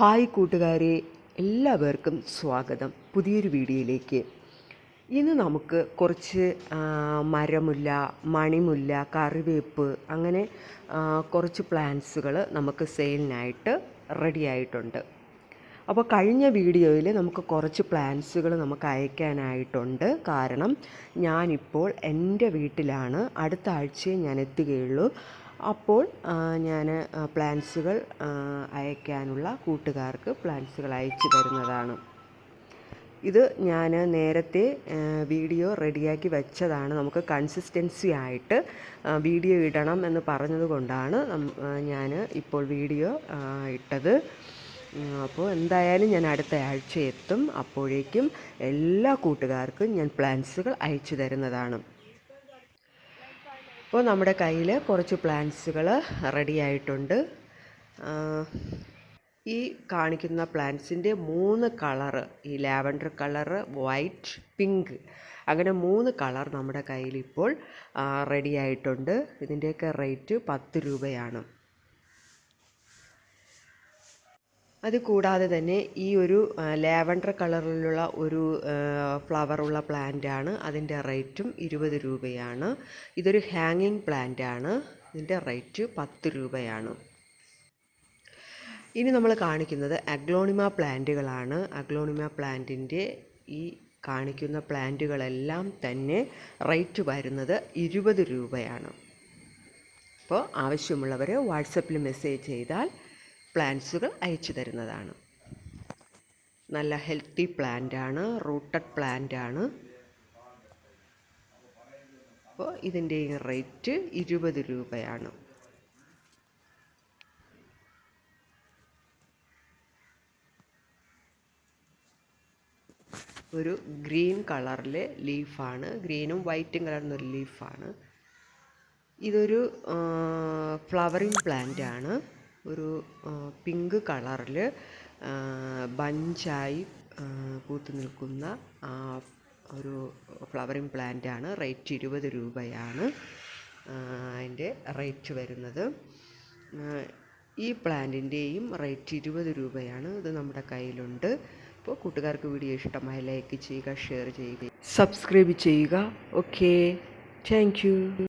Hi കൂട്ടുകാരെ എല്ലാവർക്കും സ്വാഗതം. പുതിയൊരു വീഡിയോയിലേക്ക്. ഇന്ന് നമുക്ക് കുറച്ച് മരമുല്ല മണിമുല്ല കറിവേപ്പ് അങ്ങനെ കുറച്ച് പ്ലാന്റ്സുകൾ നമുക്ക് സെയിലിനായിട്ട് റെഡി ആയിട്ടുണ്ട്. അപ്പോൾ കഴിഞ്ഞ വീഡിയോയിൽ നമുക്ക് കുറച്ച് പ്ലാന്റ്സുകൾ നമുക്ക് അയക്കാനായിട്ടുണ്ട്. കാരണം ഞാനിപ്പോൾ എന്റെ വീട്ടിലാണ് അടുത്ത ആഴ്ചയെ ഞാൻ എത്തുകയുള്ളൂ. അപ്പോൾ ഞാൻ പ്ലാൻസുകൾ അയക്കാനുള്ള കൂട്ടുകാർക്ക് പ്ലാൻസുകൾ അയച്ചു തരുന്നതാണ്. ഇത് ഞാൻ നേരത്തെ വീഡിയോ റെഡിയാക്കി വെച്ചതാണ്. നമുക്ക് കൺസിസ്റ്റൻസി ആയിട്ട് വീഡിയോ ഇടണം എന്ന് പറഞ്ഞതുകൊണ്ടാണ് ഞാൻ ഇപ്പോൾ വീഡിയോ ഇട്ടത്. അപ്പോൾ എന്തായാലും ഞാൻ അടുത്ത ആഴ്ച എത്തും അപ്പോഴേക്കും എല്ലാ കൂട്ടുകാർക്കും ഞാൻ പ്ലാൻസുകൾ അയച്ചു തരുന്നതാണ്. അപ്പോൾ നമ്മുടെ കയ്യിൽ കുറച്ച് പ്ലാന്റ്സുകൾ റെഡി ആയിട്ടുണ്ട് ഈ കാണിക്കുന്ന പ്ലാന്റ്സിന്റെ മൂന്ന് കളറ് ഈ ലാവൻഡർ കളറ് വൈറ്റ് പിങ്ക് അങ്ങനെ മൂന്ന് കളർ നമ്മുടെ കയ്യിൽ ഇപ്പോൾ റെഡി ആയിട്ടുണ്ട് ഇതിന്റെയൊക്കെ റേറ്റ് പത്ത് രൂപയാണ്. അത് കൂടാതെ തന്നെ ഈ ഒരു ലാവൻഡർ കളറിലുള്ള ഒരു ഫ്ലവറുള്ള പ്ലാന്റാണ് അതിന്റെ റേറ്റും ഇരുപത് രൂപയാണ്. ഇതൊരു ഹാങ്ങിങ് പ്ലാന്റ് ആണ്. ഇതിന്റെ റേറ്റ് പത്ത് രൂപയാണ്. ഇനി നമ്മൾ കാണിക്കുന്നത് അഗ്ലോണിമ പ്ലാന്റുകളാണ് അഗ്ലോണിമ പ്ലാന്റിന്റെ ഈ കാണിക്കുന്ന പ്ലാന്റുകളെല്ലാം തന്നെ റേറ്റ് വരുന്നത് ഇരുപത് രൂപയാണ്. അപ്പോൾ ആവശ്യമുള്ളവർ വാട്സപ്പിൽ മെസ്സേജ് ചെയ്താൽ പ്ലാന്റ്സുകൾ അയച്ചു തരുന്നതാണ്. നല്ല ഹെൽത്തി പ്ലാന്റ് ആണ് റൂട്ടഡ് പ്ലാന്റ് ആണ് അപ്പോൾ ഇതിന്റെ റേറ്റ് ഇരുപത് രൂപയാണ്. ഒരു ഗ്രീൻ കളറിലെ ലീഫാണ്. ഗ്രീനും വൈറ്റും കളറിന്റെ ഒരു ലീഫാണ്. ഇതൊരു ഫ്ലവറിങ് പ്ലാന്റ് ആണ് ഒരു പിങ്ക് കളറിൽ ബഞ്ചായി പൂത്തു നിൽക്കുന്ന ഒരു ഫ്ലവറിങ് പ്ലാന്റ് ആണ് റേറ്റ് ഇരുപത് രൂപയാണ് അതിന്റെ റേറ്റ് വരുന്നത്. ഈ പ്ലാന്റിന്റെയും റേറ്റ് ഇരുപത് രൂപയാണ് ഇത് നമ്മുടെ കയ്യിലുണ്ട്. അപ്പോൾ കൂട്ടുകാർക്ക് വീഡിയോ ഇഷ്ടമായി ലൈക്ക് ചെയ്യുക ഷെയർ ചെയ്യുക സബ്സ്ക്രൈബ് ചെയ്യുക. Okay thank